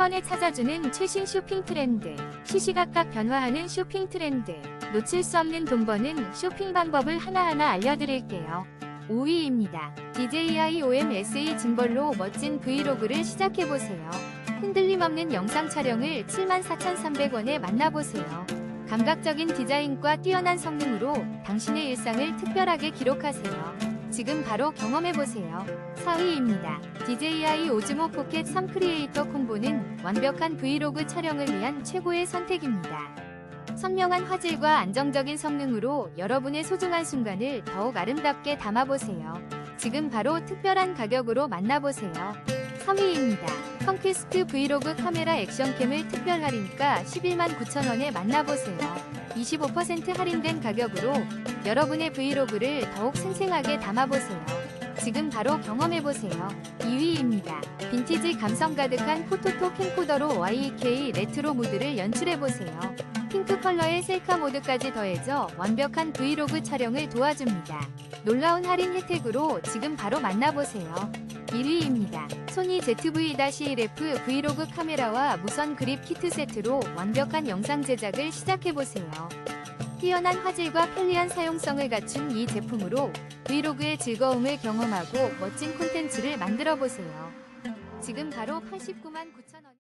번에 찾아주는 최신 쇼핑 트렌드, 시시각각 변화하는 쇼핑 트렌드, 놓칠 수 없는 돈 버는 쇼핑 방법을 하나하나 알려드릴게요. 5위입니다. DJIOMSE 짐벌로 멋진 브이로그를 시작해보세요. 흔들림 없는 영상 촬영을 74,300원에 만나보세요. 감각적인 디자인과 뛰어난 성능으로 당신의 일상을 특별하게 기록하세요. 지금 바로 경험해보세요. 4위입니다. DJI 오즈모 포켓 3 크리에이터 콤보는 완벽한 브이로그 촬영을 위한 최고의 선택입니다. 선명한 화질과 안정적인 성능으로 여러분의 소중한 순간을 더욱 아름답게 담아보세요. 지금 바로 특별한 가격으로 만나보세요. 3위입니다. 컨퀘스트 브이로그 카메라 액션캠을 특별 할인가 11만 9천원에 만나보세요. 25% 할인된 가격으로 여러분의 브이로그를 더욱 생생하게 담아보세요. 지금 바로 경험해보세요. 2위입니다. 빈티지 감성 가득한 포토톡 캠코더로 YK 레트로 무드를 연출해보세요. 핑크 컬러의 셀카 모드까지 더해져 완벽한 브이로그 촬영을 도와줍니다. 놀라운 할인 혜택으로 지금 바로 만나보세요. 1위입니다. 소니 ZV-1F 브이로그 카메라와 무선 그립 키트 세트로 완벽한 영상 제작을 시작해보세요. 뛰어난 화질과 편리한 사용성을 갖춘 이 제품으로 브이로그의 즐거움을 경험하고 멋진 콘텐츠를 만들어 보세요. 지금 바로 89만 9천 원.